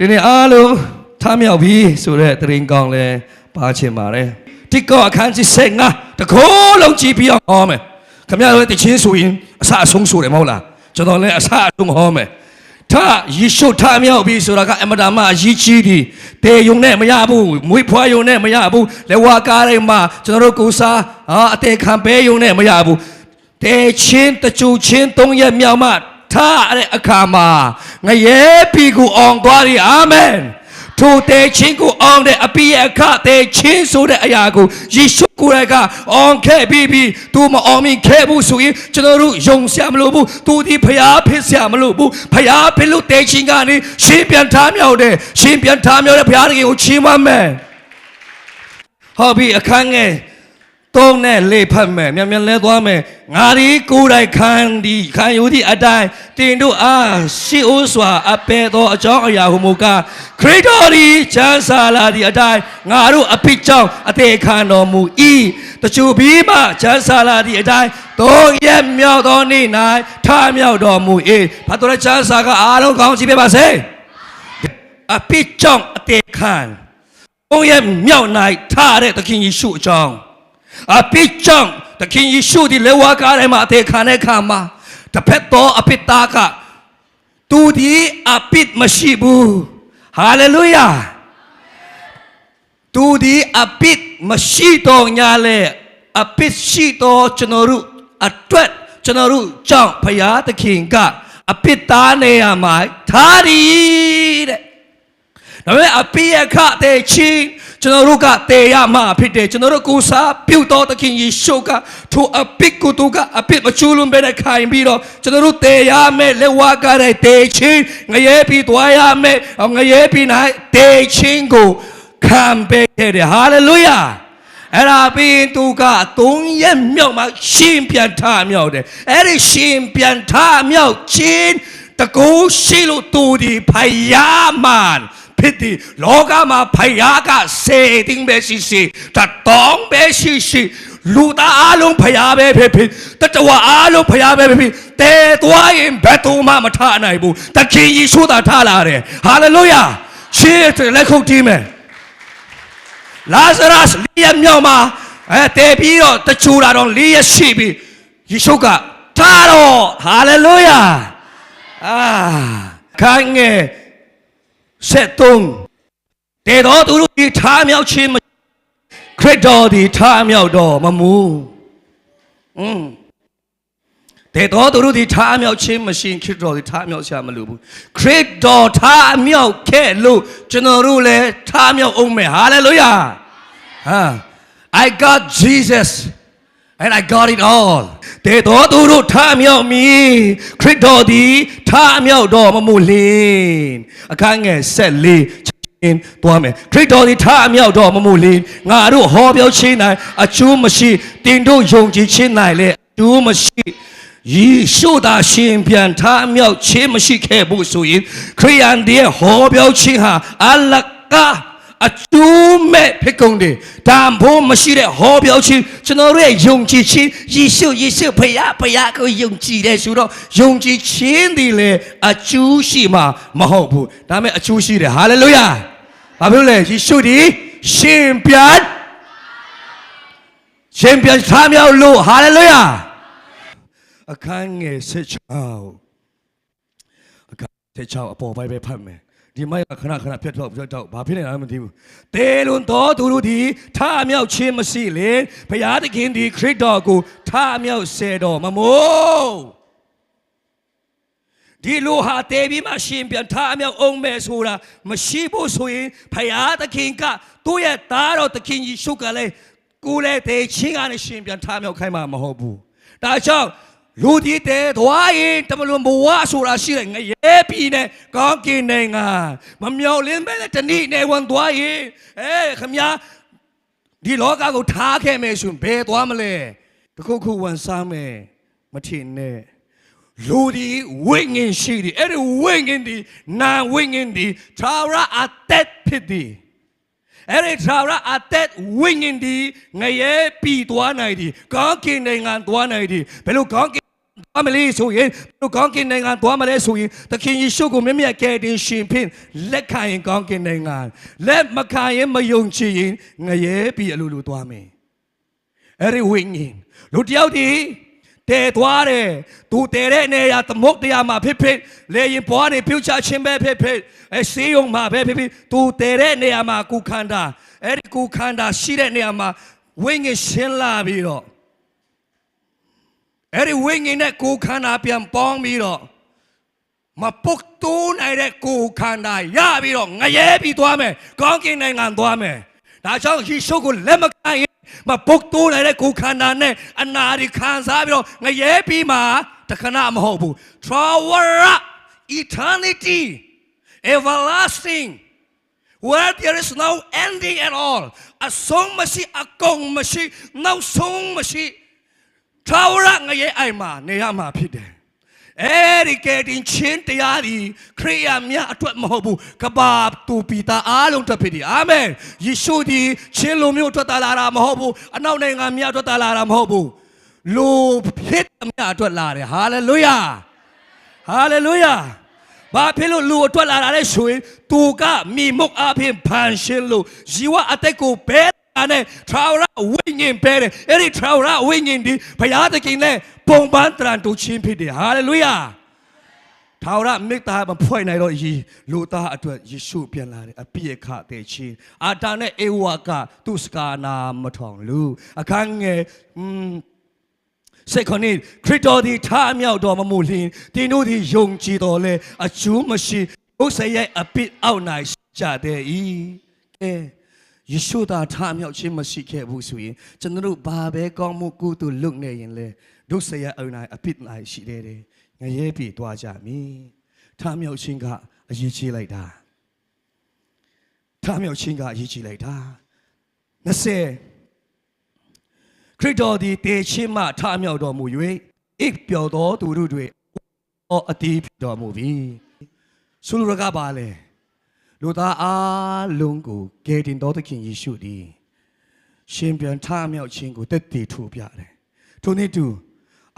ဒီနေ့အားလုံးထားမြောက်ပြီဆိုတဲ့သရင်ကောင်းလဲပါချင်ပါတယ်တိကောအခန်းကြီးစိတ်ငါတခိုးလုံးကြည့်ပြီးအောင်ဟောမယ်ခမရတို့တချင်းဆိုရင်အစအဆုံးဆိုတယ်မဟုတ်လားကျွန်တော်လည်းအစအဆုံးဟောမယ်ထားယေရှုထားမြောက်ပြီဆိုတာကအမတမအရေးကြီးတယ်တေယုံနဲ့မရဘူးမွေးဖွားယုံနဲ့မရဘူးလက်ဝါကားတွေမှာကျွန်တော်တို့ကိုစားဟာအသေးခံပေးယုံနဲ့မရဘူးတေချင်းတချူချင်းသုံးရက်မြောက်မှ ထားတဲ့အခါမှာငရဲပြီကိုအောင်သွားပြီအာမင်ထိုတေချင်းကိုအောင်တဲ့အပိယအခတေချင်းဆိုတဲ့အရာကိုယေရှုကိုယ်တိုင်ကအောင်ခဲ့ပြီးပြီးသူမအောင်မြင်ခဲ့ဘူးဆိုရင်ကျွန်တော်တို့ယုံဆရာမလို့ဘူးသူဒီဖျားဖြစ်ဆရာမလို့ဘူးဖျားဖြစ်လို့တေချင်းကနေရှင်းပြန်ထားမြောက်တယ်ရှင်းပြန်ထားမြောက်တဲ့ဖျားတကယ်ကိုချီးမွမ်းမယ်ဟောပြီအခန်းငယ် သုံးနဲ့လေးဖတ်မယ်မြန်မြန်လဲသွားမယ်ငါဒီကိုယ်တိုင်ခံဒီခံယူသည့်အတိုင်းတင်တို့အားရှိအိုးစွာအပေသောအကြောင်းအရာဟုမူကားခရစ်တော်ဒီချမ်းသာလာသည့်အတိုင်းငါတို့အဖြစ်ကြောင့်အသေးခံတော်မူ၏တချို့ပြီးမှချမ်းသာလာသည့်အတိုင်းသုံးရက်မြောက်သောနေ့၌ထမြောက်တော်မူ၏ဘာတော်လဲချမ်းသာကအားလုံးကောင်းချီးပေးပါစေအဖြစ်ကြောင့်အသေးခံသုံးရက်မြောက်၌ထတဲ့သခင်ယေရှုအကြောင်း အပိကြောင့်သခင်ယေရှုဒီလေဝါကားထဲမှာအသေးခံတဲ့ခါမှာတစ်ဖက်တော့အပိသားကသူဒီအပိမရှိဘူးဟာလေလုယာသူဒီအပိမရှိတော့ညာလေအပိရှိတော့ကျွန်တော်တို့အတွက်ကျွန်တော်တို့ကြောင့်ဖရာသခင်ကအပိသားနေရမှာထားရီတဲ့ဒါပေမဲ့အပိယခတဲ့ချင်း ကျွန်တော်တို့ကတေရမှာဖြစ်တယ်ကျွန်တော်တို့ကိုစားပြုတ်တော်သခင်ယေရှုကထိုအပိကိုသူကအပိမချူလွန်ပဲနဲ့ခိုင်ပြီးတော့ကျွန်တော်တို့တေရမယ်လက်ဝါကတဲ့တေချင်းငရဲပြီးသွားရမယ်ငရဲပြီးနိုင်တေချင်းကိုခံပေးခဲ့တယ်ဟာလေလုယာအဲ့ဒါပြီးရင်သူကသုံးရက်မြောက်မှရှင်ပြန်ထမြောက်တယ်အဲ့ဒီရှင်ပြန်ထမြောက်ခြင်းတကူရှိလို့သူဒီဖယားမန် ဖြစ်ဒီလောကမှာဖယားကစေတင်ပဲရှိရှိတတောင်းပဲရှိရှိလူသားအလုံးဖယားပဲဖြစ်ဖြစ်တတဝအလုံးဖယားပဲဖြစ်ဖြစ်တဲသွားရင်ဘယ်သူမှမထနိုင်ဘူးတခင်ယေရှုသာထလာတယ်ဟာလေလုယာရှေးတဲ့လက်ခုပ်တီးမယ်လာဇရတ်လေးရက်မြောက်မှာအဲတဲပြီးတော့တချူတာတော့လေးရက်ရှိပြီယေရှုကထားတော့ဟာလေလုယာအာခိုင်းငယ် ဆက်သုံးတဲတော်သူတို့ဒီထားမြောက်ခြင်းမခရစ်တော်ဒီထားမြောက်တော့မမူอืมတဲတော်သူတို့ဒီထားမြောက်ခြင်းမရှိရင်ခရစ်တော်ဒီထားမြောက်ချာမလို့ဘူးခရစ်တော်ထားမြောက်ခဲ့လို့ကျွန်တော်တို့လည်းထားမြောက်အောင်မယ်ဟာလေလုယာ Huh? I got Jesus and I got it all တေတော်သူတို့ထမြောက်မီခရစ်တော်သည်ထမြောက်တော်မမူလင်အခန်းငယ်ဆက်လေးချင်းသွားမယ်ခရစ်တော်သည်ထမြောက်တော်မမူလင်ငါတို့ဟောပြောခြင်း၌အကျိုးမရှိတင်တို့ယုံကြည်ခြင်း၌လည်းအကျိုးမရှိယေရှုသာရှင်ပြန်ထမြောက်ခြင်းမရှိခဲ့ဘူးဆိုရင်ခရိယန်တွေဟောပြောခြင်းဟာအလကား အကျိုးမဲ့ဖြစ်ကုန်တယ်ဒါဖို့မရှိတဲ့ဟောပြောခြင်းကျွန်တော်တို့ရဲ့ယုံကြည်ခြင်းယေရှုယေရှုဖယားဖယားကိုယုံကြည်တယ်ဆိုတော့ယုံကြည်ခြင်းဒီလေအကျိုးရှိမှာမဟုတ်ဘူးဒါပေမဲ့အကျိုးရှိတယ်ဟာလေလုယာဘာဖြစ်လို့လဲယေရှုဒီရှင်ပြန်ရှင်ပြန်ထားမြောက်လို့ဟာလေလုယာအခန်းငယ်16အခန်း16အပေါ်ပိုင်းပဲဖတ်မယ် ဒီမိုက်ကခဏခဏဖြတ်တော့ဖြတ်တော့ဘာဖြစ်နေတာလဲမသိဘူးတေလွန်တော်သူတို့ဒီထမြောက်ခြင်းမရှိလေဘုရားသခင်ဒီခရစ်တော်ကိုထမြောက်စေတော်မမို့ဒီလိုဟာတေပြီးမှရှင်ပြန်ထမြောက်အောင်မယ်ဆိုတာမရှိဖို့ဆိုရင်ဘုရားသခင်ကသူ့ရဲ့သားတော်သခင်ယေရှုကလည်းကိုယ်လည်းတေချင်းကနေရှင်ပြန်ထမြောက်ခိုင်းမှာမဟုတ်ဘူးဒါကြောင့် လူဒီတဲ့သွားရင်တမလွန်ဘဝဆိုတာရှိတယ်ငရဲပြည်နဲ့ကောင်းကင်နိုင်ငံမမြောက်လင်းပဲနဲ့တဏိနဲ့ဝန်သွားရင်အဲခမညာဒီလောကကိုထားခဲ့မယ်ဆိုရင်ဘယ်သွားမလဲတခုခုဝန်စားမယ်မထင်နဲ့လူဒီဝိညာဉ်ရှိတယ်အဲ့ဒီဝိညာဉ်ဒီနာဝိညာဉ်ဒီသာရအသက်ဖြစ်သည်အဲ့ဒီသာရအသက်ဝိညာဉ်ဒီငရဲပြီသွားနိုင်သည်ကောင်းကင်နိုင်ငံသွားနိုင်သည်ဘယ်လိုကောင်းကင် သွားမလေးဆိုရင်သူကောင်းကင်နိုင်ငံသွားမလဲဆိုရင်သခင်ယေရှုကိုမြတ်မြတ်ကယ်တင်ရှင်ဖြင့်လက်ခံရင်ကောင်းကင်နိုင်ငံလက်မခံရင်မယုံကြည်ရင်ငရဲပြီးအလိုလိုသွားမယ်အဲ့ဒီဝိညာဉ်လူတယောက်ဒီတဲသွားတယ်သူတဲတဲ့နေရာသမုတ်တရားမှာဖြစ်ဖြစ်လေရင်ဘွားနေပြုတ်ချခြင်းပဲဖြစ်ဖြစ်အဲဆေးရုံမှာပဲဖြစ်ဖြစ်သူတဲတဲ့နေရာမှာကုခန္ဓာအဲ့ဒီကုခန္ဓာရှိတဲ့နေရာမှာဝိညာဉ်ရှင်းလာပြီးတော့ အဲ့ဒီဝိညာဉ်နဲ့ကိုယ်ခန္ဓာပြန်ပေါင်းပြီးတော့မပုတ်တိုးနိုင်တဲ့ကိုယ်ခန္ဓာရပြီးတော့ငရဲပြီးသွားမယ်ကောင်းကင်နိုင်ငံသွားမယ်ဒါကြောင့်ယေရှုကိုလက်မခံရင်မပုတ်တိုးနိုင်တဲ့ကိုယ်ခန္ဓာနဲ့အနာဒီခံစားပြီးတော့ငရဲပြီးမှတခဏမဟုတ်ဘူး travel eternity everlasting where there is no ending at all အဆုံးမရှိအကုန်မရှိနောက်ဆုံးမရှိ ထာဝရငရဲအိုင်မှာနေရမှာဖြစ်တယ်။အဲဒီကယ်တင်ချင်းတရားဒီခရိယာမြတ်အတွက်မဟုတ်ဘူးကဘာတူပီတာအားလုံးအတွက်ဖြစ်တယ်။အာမင်။ယေရှုဒီချင်းလူမျိုးအတွက်တာလာတာမဟုတ်ဘူး။အနောက်နိုင်ငံမြတ်အတွက်တာလာတာမဟုတ်ဘူး။လူဖြစ်မြတ်အတွက်လာတယ်။ဟာလေလုယာ။ဟာလေလုယာ။ဘာဖြစ်လို့လူအတွက်လာတာလဲဆိုရင်သူကမိမုတ်အဖင်ဖန်ရှင်းလို့ဇီဝအသက်ကိုဘဲ နဲ့ထရာဝရဝိညာဉ်ပဲတယ်အဲ့ဒီထရာဝရဝိညာဉ်ဒီဘုရားသခင်နဲ့ပုံပန်းတရံတူချင်းဖြစ်တယ်ဟာလေလုယာထာဝရမေတ္တာမဖွဲ့နိုင်တော့ယေလူသားအတွက်ယေရှုပြန်လာတယ်အပြည့်အခတဲ့ချင်းအာတာနဲ့အေဝါကသူစကာနာမထောင်လူအခန်းငယ်อืมစေခနိခရစ်တော်သည်ထားမြောက်တော်မမူလျင်တင်းတို့သည်ယုံကြည်တော်လဲအကျိုးမရှိဥစ္စာရဲ့အပစ်အောက်၌ကြတဲ့ဤကဲ ယေရှုသာထားမြောက်ခြင်းမရှိခဲ့ဘူးဆိုရင်ကျွန်တော်တို့ဘာပဲကောင်းမှုကုသိုလ်လုပ်နေရင်လဲဒုစရအုံ၌အပစ်၌ရှိသေးတယ်ငရဲပြေသွားကြမည်ထားမြောက်ခြင်းကအရေးကြီးလိုက်တာထားမြောက်ခြင်းကအရေးကြီးလိုက်တာ20ခရစ်တော်သည်တေချင်းမှထမြောက်တော်မူ၍အိပ်ပျော်သောသူတို့တွေအောအတီးဖြစ်တော်မူပြီဆုလူရကပါလေ လူသားအားလုံးကိုကယ်တင်တော်သခင်ယေရှုသည်ရှင်ပြန်ထမြောက်ခြင်းကိုတက်တည်ထူပြတယ်ထိုနည်းတူ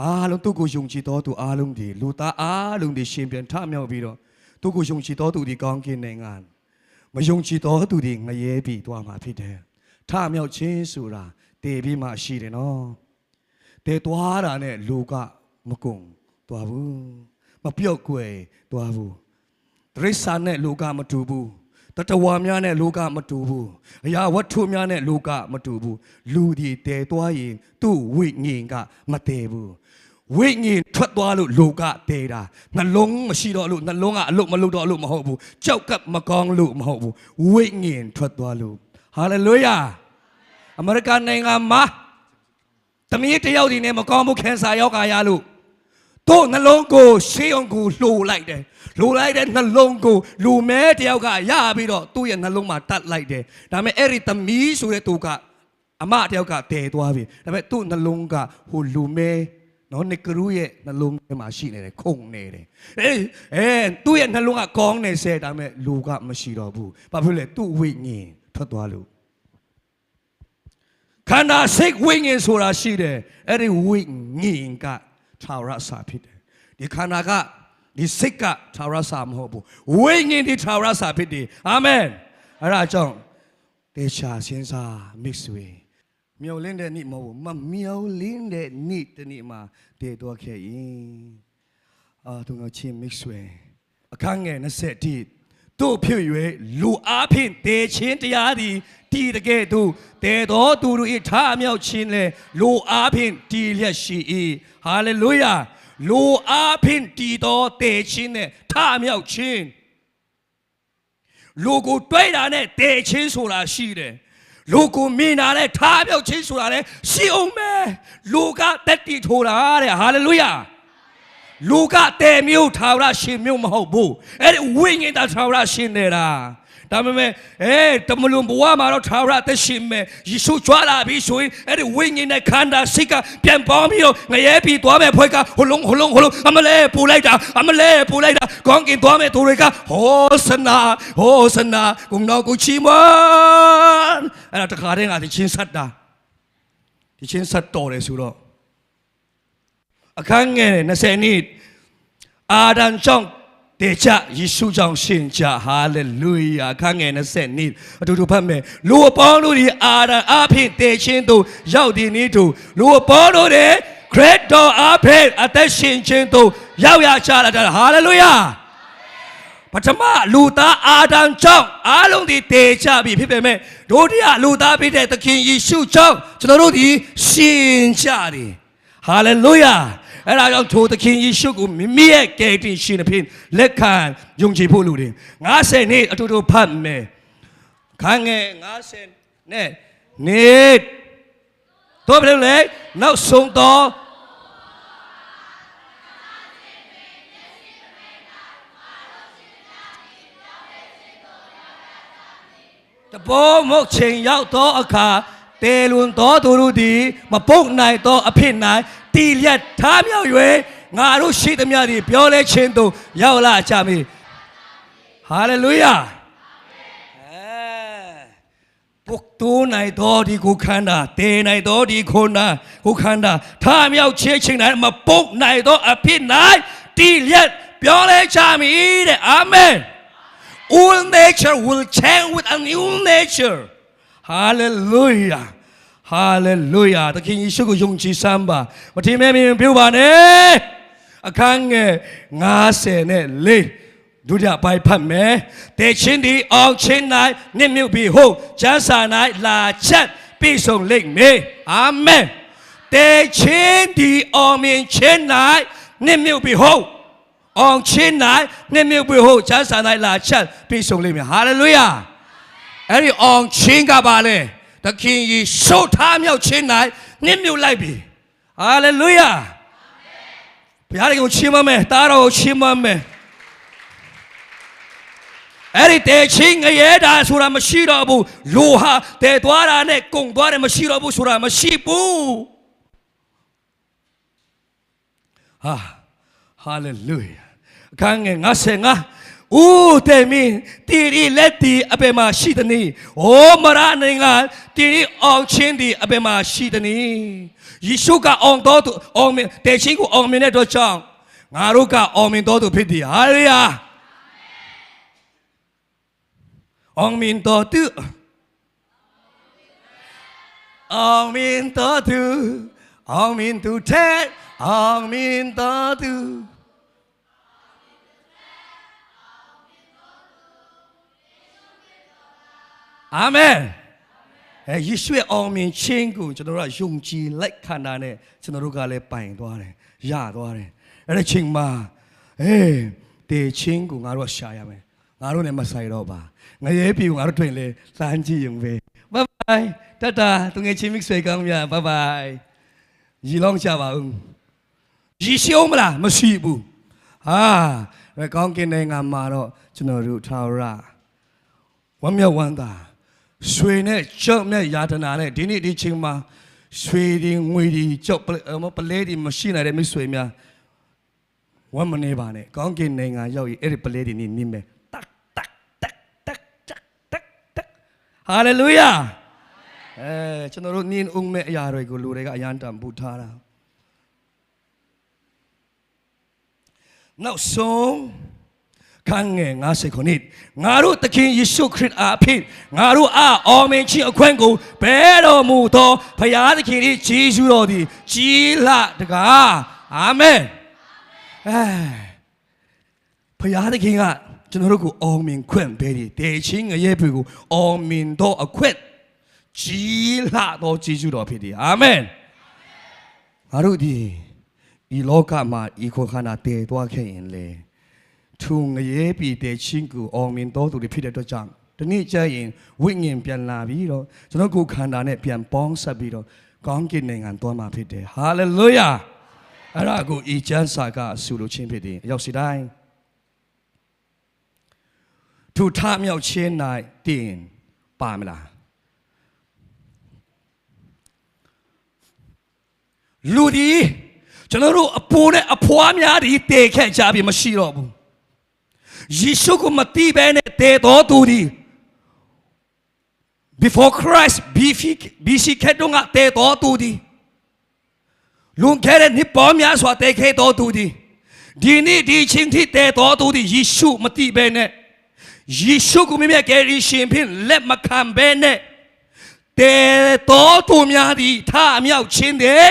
အားလုံးသူ့ကိုယုံကြည်တော်သူအားလုံးဒီလူသားအားလုံးဒီရှင်ပြန်ထမြောက်ပြီးတော့သူ့ကိုယုံကြည်တော်သူဒီကောင်းကင်နိုင်ငံမယုံကြည်တော်သူဒီငရဲပြီးသွားမှာဖြစ်တယ်ထမြောက်ခြင်းဆိုတာတည်ပြီးမှရှိတယ်နော်တည်သွားတာနဲ့လူကမကုံသွားဘူးမပြော့ကွယ်သွားဘူး တရိษာနဲ့လူကမတူဘူးတတဝါများနဲ့လူကမတူဘူးအရာဝတ္ထုများနဲ့လူကမတူဘူးလူဒီတည်သွားရင်သူ့ဝိညာဉ်ကမတည်ဘူးဝိညာဉ်ထွက်သွားလို့လူကတည်တာနှလုံးမရှိတော့လို့နှလုံးကအလုတ်မလုတ်တော့လို့မဟုတ်ဘူးကြောက်ကပ်မကောင်းလို့မဟုတ်ဘူးဝိညာဉ်ထွက်သွားလို့ဟာလေလုယာအမေရိကန်နိုင်ငံမှာတမီးတယောက်ဒီနဲ့မကောင်းမှုခင်စာယောဂါရလို့တို့နှလုံးကိုရှေးအောင်ကိုလှိုလိုက်တယ် လှိုလိုက်တဲ့နှလုံးကိုလူမဲတယောက်ကရပြီးတော့သူ့ရဲ့နှလုံးမှာတတ်လိုက်တယ်ဒါပေမဲ့အဲ့ဒီတမီးဆိုတဲ့သူကအမတယောက်ကတည်သွားပြီဒါပေမဲ့သူ့နှလုံးကဟိုလူမဲနော်နစ်ကရူးရဲ့နှလုံးထဲမှာရှိနေတယ်ခုန်နေတယ်အေးအဲသူ့ရဲ့နှလုံးကကောင်းနေစေဒါပေမဲ့လူကမရှိတော့ဘူးဘာဖြစ်လဲသူ့ဝိညာဉ်ထွက်သွားလို့ခန္ဓာစိတ်ဝိညာဉ်ဆိုတာရှိတယ်အဲ့ဒီဝိညာဉ်ကသာရစာဖြစ်တယ်ဒီခန္ဓာက ဒီစိတ်ကသာရစာမဟုတ်ဘူးဝိညာဉ်ဒီသာရစာဖြစ်တယ်အာမင်အဲ့ဒါကြောင့်တေချာစဉ်းစားမိတ်ဆွေမျောလင်းတဲ့နေ့မဟုတ်ဘူးမမျောလင်းတဲ့နေ့တနေ့မှာတည်တော့ခဲ့ရင်အာသူငါချင်းမိတ်ဆွေအခန်းငယ်21တို့ဖြစ်၍လူအားဖြင့်တေချင်းတရားသည်တည်တကဲ့သို့တေတော်သူတို့၏ထားမြောက်ခြင်းလေလူအားဖြင့်တည်လျက်ရှိ၏ဟာလေလုယာ လူအားဖြင့်တည်တော်တေချင်းနဲ့ထားမြောက်ခြင်းလူကိုတွဲတာနဲ့တေချင်းဆိုတာရှိတယ်လူကိုမြင်တာနဲ့ထားမြောက်ခြင်းဆိုတာလည်းရှိအောင်ပဲလူကတက်တီထိုးတာတဲ့ဟာလေလုယာလူကတဲမျိုးထာဝရရှင်မျိုးမဟုတ်ဘူးအဲ့ဒီဝိညာဉ်သာထာဝရရှင်နေတာ ဒါပေမဲ့အဲတမလွန်ဘဝမှာတော့ထာဝရသက်ရှင်မဲ့ယေရှုကြွလာပြီဆိုရင်အဲ့ဒီဝိညာဉ်နဲ့ခန္ဓာစိတ်ကပြန်ပေါင်းပြီးတော့ငရဲပြီးသွားမဲ့ဖွဲ့ကဟလုံးဟလုံးဟလုံးအမလဲပူလိုက်တာအမလဲပူလိုက်တာကောင်းကင်သွားမဲ့သူတွေကဟောစနာဟောစနာကုံတော်ကိုချီးမွမ်းအဲ့ဒါတခါတည်းငါဒီချင်းဆက်တာဒီချင်းဆက်တော်တယ်ဆိုတော့အခန်းငယ်20နှစ်အာဒံကြောင့် တေချယေရှုကြောင့်ရှင်ကြဟာလေလုယာအခန်းငယ်20နှစ်အတူတူဖတ်မယ်လူအပေါင်းတို့ဒီအာဒံအဖင်တေချင်းတို့ရောက်ဒီနေ့တို့လူအပေါင်းတို့တဲ့ခရစ်တော်အဖင်အသက်ရှင်ခြင်းတို့ရောက်ရချလာတာဟာလေလုယာပထမလူသားအာဒံကြောင့်အားလုံးဒီတေချပြီဖြစ်ပေမဲ့ဒုတိယလူသားဖြစ်တဲ့သခင်ယေရှုကြောင့်ကျွန်တော်တို့ဒီရှင်ကြတယ်ဟာလေလုယာ အဲ့ဒါကြောင့်ထိုသခင်ယေရှုကိုမိမိရဲ့ကယ်တင်ရှင်အဖြစ်လက်ခံယုံကြည်ဖို့လိုတယ်90နှစ်အတူတူဖတ်မယ်ခန်းငယ်90နဲ့နေ့တော့ဘယ်လိုလဲနောက်ဆုံးတော့တဘောမုတ်ချိန်ရောက်သောအခါ တေလွန်သောသူတို့သည်မပုတ်နိုင်သောအဖြစ်၌တီလျက်ထားမြောက်၍ငါတို့ရှိသမျှသည်ပြောလဲခြင်းသို့ရောက်လာကြမည်ဟာလေလုယာအဲပုတ်တိုးနိုင်သောဒီကိုခန္ဓာတေနိုင်သောဒီခုနာကိုခန္ဓာထားမြောက်ခြင်းချိန်၌မပုတ်နိုင်သောအဖြစ်၌တီလျက်ပြောလဲကြမည်တဲ့အာမင် All nature will change with a new nature. Hallelujah. Hallelujah. သခင်ယေရှုကိုယုံကြည်စမ်းပါမထင်မဲ့မြင်ပြုပါနဲ့အခန်းငယ်90နဲ့4ဒုတိယပိုက်ဖတ်မယ်တေချင်းဒီအောင်ချင်း၌နစ်မြုပ်ပြီးဟုတ်ကျမ်းစာ၌လာချက်ပြည့်စုံလိမ့်မယ်အာမင်တေချင်းဒီအောင်မြင်ချင်း၌နစ်မြုပ်ပြီးဟုတ်အောင်ချင်းနိုင်နှစ်မြုပ်ပြီးဟုတ်ချမ်းသာနိုင်လာချက်ပြည့်စုံလိမ့်မယ်ဟာလေလုယာ အဲ့ဒီအောင်ချင်းကပါလေသခင်ယေရှုထားမြောက်ချင်းနိုင်နှစ်မြုပ်လိုက်ပြီဟာလေလုယာဘုရားကိုချီးမွမ်းမယ်တားတော်ကိုချီးမွမ်းမယ်အဲ့ဒီတေချင်းငရဲတာဆိုတာမရှိတော့ဘူးလူဟာတေသွားတာနဲ့ကုံသွားတယ်မရှိတော့ဘူးဆိုတာမရှိဘူးဟာဟာလေလုယာအခန်းငယ်55 ဦးတေမင်းတီရီလက်တီအပေမှာရှိသည်နီ။အိုမရနိုင်ငံတီရီအောင်ချင်းတီအပေမှာရှိသည်နီ။ယေရှုကအောင်တော်သူအောင်မင်းတေချင်းကိုအောင်မင်းတဲ့တော့ကြောင့်ငါတို့ကအောင်မင်းတော်သူဖြစ်သည်။ဟာလေယာ။အောင်မင်းတော်သူအောင်မင်းတော်သူအောင်မင်းသူတဲ့အောင်မင်းတော်သူ အာမင်အဲယေရှုရဲ့အောင်မြင်ခြင်းကိုကျွန်တော်တို့ကယုံကြည်လိုက်ခန္ဓာနဲ့ကျွန်တော်တို့ကလည်းပိုင်သွားတယ်ရသွားတယ်အဲ့ဒီချိန်မှာအေးတေချင်းကိုငါတို့ကရှာရမယ်ငါတို့လည်းမဆိုင်တော့ပါငရဲပြီကိုငါတို့တွင်လေစမ်းကြည့်ရုံပဲဘိုင်ဘိုင်တတသူငယ်ချင်းမိတ်ဆွေကောင်းများဘိုင်ဘိုင်ရီလောင်းချပါဦးရီရှုံးမလားမရှိဘူးဟာဘယ်ကောင်းကင်နိုင်ငံမှာတော့ကျွန်တော်တို့ထာဝရဝမ်းမြောက်ဝမ်းသာ ရွှေနဲ့ကြောက်နဲ့ယာတနာနဲ့ဒီနေ့ဒီချိန်မှာရွှေဒီငွေဒီကြောက်ပလဲအမပလဲဒီမရှိနိုင်တဲ့မိတ်ဆွေများဝမ်းမနေပါနဲ့ကောင်းကင်နိုင်ငံရောက်ရင်အဲ့ဒီပလဲဒီနေနေမယ်တက်တက်တက်တက်တက်တက်တက်ဟာလေလုယာအဲကျွန်တော်တို့နင်းအောင်မဲ့အရာတွေကိုလူတွေကအရန်တန်ဖိုးထားတာနောက်ဆုံး ခန်းငယ်90ခုနှစ်ငါတို့သခင်ယေရှုခရစ်အားဖြင့်ငါတို့အားအော်မင်ခြင်းအခွင့်ကိုဘဲတော်မူသောဘုရားသခင်၏ဂျေဇုတော်သည်ကြီးလာတကားအာမင်အဲဘုရားသခင်ကကျွန်တော်တို့ကိုအော်မင်ခွင့်ပေးတယ်တေချင်းငရဲဖေကိုအော်မင်တော်အခွင့်ကြီးလာသောဂျေဇုတော်ဖြစ်တယ်အာမင်ငါတို့ဒီဤလောကမှာဤခွန်ခန္ဓာတည်သွားခဲ့ရင်လေ ထုံငရဲပြည်တဲ့ချင်းကိုအောင်မြင်တော်သူတွေဖြစ်တဲ့အတွက်ကြောင့်ဒီနေ့ကျရင်ဝိညာဉ်ပြန်လာပြီးတော့ကျွန်တော်ကိုယ်ခန္ဓာနဲ့ပြန်ပေါင်းဆက်ပြီးတော့ကောင်းကင်နိုင်ငံသွားမှာဖြစ်တယ်ဟာလေလုယာအဲ့ဒါကိုဤချမ်းစာကဆုလို့ချင်းဖြစ်တယ်အရောက်စီတိုင်းသူထမြောက်ချင်း၌တင်ပါမလားလူဒီကျွန်တော်တို့အပိုးနဲ့အဖွားများဒီတေခဲ့ကြပြီမရှိတော့ဘူး ယေရှုကိုမတိဘဲနဲ့တည်တော်သူဒီ before Christ BC BC ခက်တော့ငါတည်တော်သူဒီလွန်ခဲ့တဲ့နှစ်ပေါင်းများစွာတည်ခဲ့တော်သူသည်ဒီနေ့ဒီချင်းထိတည်တော်သူသည်ယေရှုမတိဘဲနဲ့ယေရှုကိုမြတ်ကယ်ရီရှင်ဖြင့်လက်မခံဘဲနဲ့တည်တော်သူများသည်ထအမြောက်ခြင်းတယ်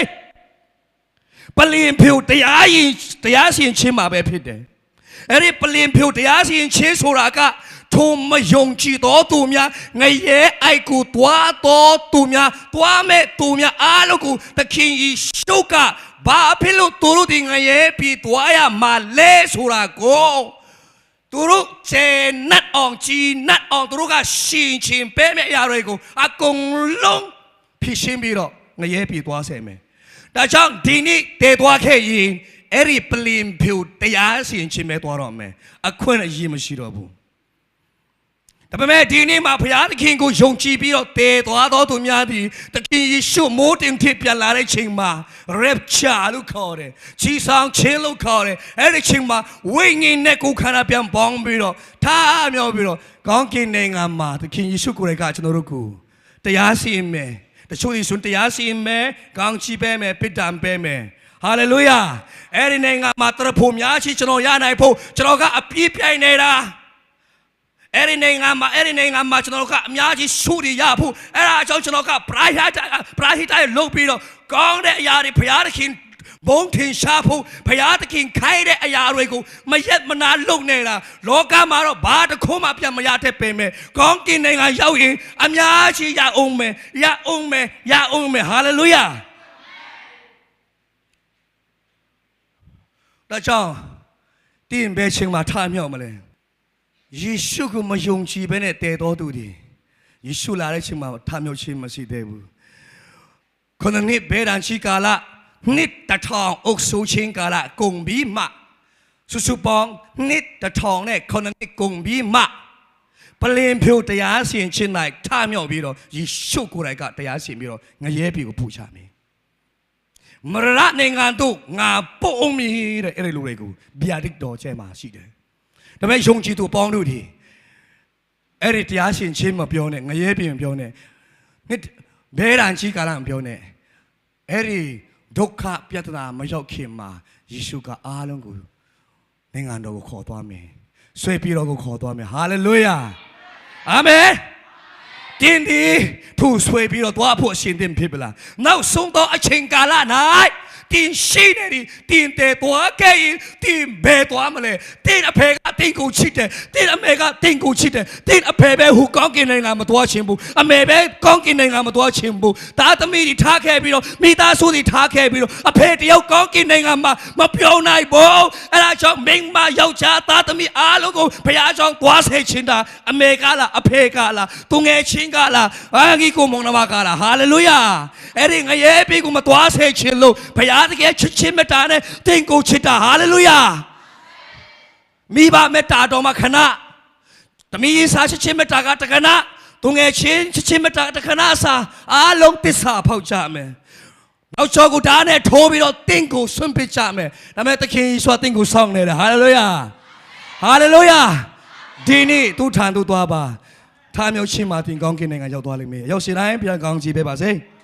ပလင်ဖြူတရားရင်တရားရှင်ချင်းမှာပဲဖြစ်တယ် အဲ့ဒီပလင်ဖြူတရားရှင်ချင်းဆိုတာကထုံမယုံကြည်တော်သူများငရဲအိုက်ကိုတွားတော်သူများတွားမဲ့သူများအားလုံးကိုသခင်ယေရှုကဘာဖြစ်လို့သူတို့ဒီငရဲပြီးတွားရမှာလဲဆိုတာကိုသူတို့ခြေနတ်အောင်ကြီးနတ်အောင်သူတို့ကရှင်ချင်းပဲမဲ့အရာတွေကိုအကုန်လုံးဖြစ်ရှင်းပြီးတော့ငရဲပြီးတွားဆဲမယ်ဒါကြောင့်ဒီနေ့တည်သွားခဲ့ရင် အဲ့ဒီပလင်ဖြူတရားရှင်ချင်းပဲတွားတော့မယ်အခွင့်အရေးမရှိတော့ဘူးဒါပေမဲ့ဒီနေ့မှာဘုရားသခင်ကိုယုံကြည်ပြီးတော့တည်သွားတော်သူများသည်သခင်ယေရှုမိုးတင်ဖြစ်ပြန်လာတဲ့ချိန်မှာ rapture လို့ခေါ်တယ်။ကြီးဆောင်ခြင်းလို့ခေါ်တယ်။အဲ့ဒီချိန်မှာဝိညာဉ်နဲ့ကိုယ်ခန္ဓာပြန်ပေါင်းပြီးတော့ထားမြောက်ပြီးတော့ကောင်းကင်နိုင်ငံမှာသခင်ယေရှုကိုယ်တိုင်ကကျွန်တော်တို့ကိုတရားစီရင်မယ်။တချို့ယေရှုတရားစီရင်မယ်။ကောင်းချီးပေးမယ်။ပိတ္တံပေးမယ်။ ဟာလေလုယာ။အဲ့ဒီနိုင်ငံမှာတရဖို့များရှိကျွန်တော်ရနိုင်ဖို့ကျွန်တော်ကအပြည့်ပြိုင်နေတာ။အဲ့ဒီနိုင်ငံမှာအဲ့ဒီနိုင်ငံမှာကျွန်တော်တို့ကအများကြီးရှုတွေရဖို့အဲ့ဒါအကြောင်းကျွန်တော်ကပရာဟိတပရာဟိတလုပ်ပြီးတော့ကောင်းတဲ့အရာတွေဘုရားသခင်ဘုံထင်ရှားဖို့ဘုရားသခင်ခိုင်းတဲ့အရာတွေကိုမရက်မနာလုပ်နေတာလောကမှာတော့ဘာတစ်ခုမှပြန်မရတဲ့ပင်မဲ့ကောင်းကင်နိုင်ငံရောက်ရင်အများကြီးရအောင်မယ်ရအောင်မယ်ရအောင်မယ်ဟာလေလုယာ ဒါကြောင့်တင်းဘဲချင်းမှာထားမြောက်မလဲယေရှုကိုမယုံကြည်ဘဲနဲ့တည်တော်သူတွေယေရှုလာတဲ့ချိန်မှာထမြောက်ခြင်းမရှိသေးဘူးခொနနှစ်ဘေဒန်ချီကာလနှစ်တထောင်အုပ်ဆိုးခြင်းကာလကုန်ပြီးမှစုစုပေါင်းနှစ်တထောင်နဲ့ခொနနှစ်ကုန်ပြီးမှပလင်ဖြိုတရားစီရင်ခြင်း၌ထမြောက်ပြီးတော့ယေရှုကိုယ်တိုင်ကတရားစီရင်ပြီးတော့ငရဲပြီကိုဖူချမယ် မရဏနိုင်ငံတို့ငါပို့အောင်မည်တဲ့အဲ့ဒီလူတွေကိုဗျာဒိတ်တော်ကျဲမှာရှိတယ်ဒါပေမဲ့ယုံကြည်သူပေါင်းတို့ဒီအဲ့ဒီတရားရှင်ချင်းမပြောနဲ့ငရဲပြင်ပြောနဲ့နှစ်ဘဲရန်ကြီးကာလမပြောနဲ့အဲ့ဒီဒုက္ခပြဿနာမရောက်ခင်မှာယေရှုကအားလုံးကိုနိုင်ငံတော်ကိုခေါ်သွားမယ်ဆွေပြီးတော့ကိုခေါ်သွားမယ်ဟာလေလုယာအာမင် တင်းဒီဖူဆွေပြီးတော့သွားဖို့အရှင်သင်ဖြစ်ပလားနောက်ဆုံးသောအချိန်ကာလ၌ တင်ရှိနေသည်တင်တဲ့သွားခဲ့ရင်တင်ဘယ်သွားမလဲတင်အဖေကတင်ကိုချစ်တယ်တင်အမေကတင်ကိုချစ်တယ်တင်အဖေပဲဟူကောင်းကင်နိုင်ငံမသွားခြင်းဘူးအမေပဲကောင်းကင်နိုင်ငံမသွားခြင်းဘူးသားသမီးတွေထားခဲ့ပြီးတော့မိသားစုတွေထားခဲ့ပြီးတော့အဖေတယောက်ကောင်းကင်နိုင်ငံမှာမပြောင်းနိုင်ဘူးအဲ့ဒါကြောင့်မိန်းမယောက်ျားသားသမီးအားလုံးကိုဘုရားကြောင့်သွားစေခြင်းတာအမေကလားအဖေကလားသူငယ်ချင်းကလားအာဂီကိုမောင်နှမကလားဟာလေလုယာအဲ့ဒီငရဲပေးကိုမသွားစေခြင်းလို့ဘုရားတကယ်ချစ်ချင်းမေတ္တာနဲ့တင်ကိုချစ်တာဟာလေလုယာမိဘမေတ္တာတော်မှာခဏတမီးရေးစားချစ်ချင်းမေတ္တာကတခဏသူငယ်ချင်းချစ်ချင်းမေတ္တာတခဏအစားအားလုံးတစ္ဆာဖောက်ကြမယ်နောက်ချောကိုဓာတ်နဲ့ထိုးပြီးတော့တင့်ကိုဆွန့်ပစ်ကြမယ်ဒါပေမဲ့သခင်ယေရှုကတင့်ကိုစောင့်နေတာဟာလေလုယာဟာလေလုယာဒီနေ့သူ့ထံသို့သွားပါထားမြောက်ချင်းမှာတင်ကောင်းကင်နိုင်ငံရောက်သွားလိမ့်မယ်ရောက်ရှင်တိုင်းပြန်ကောင်းကြည့်ပေးပါစေ။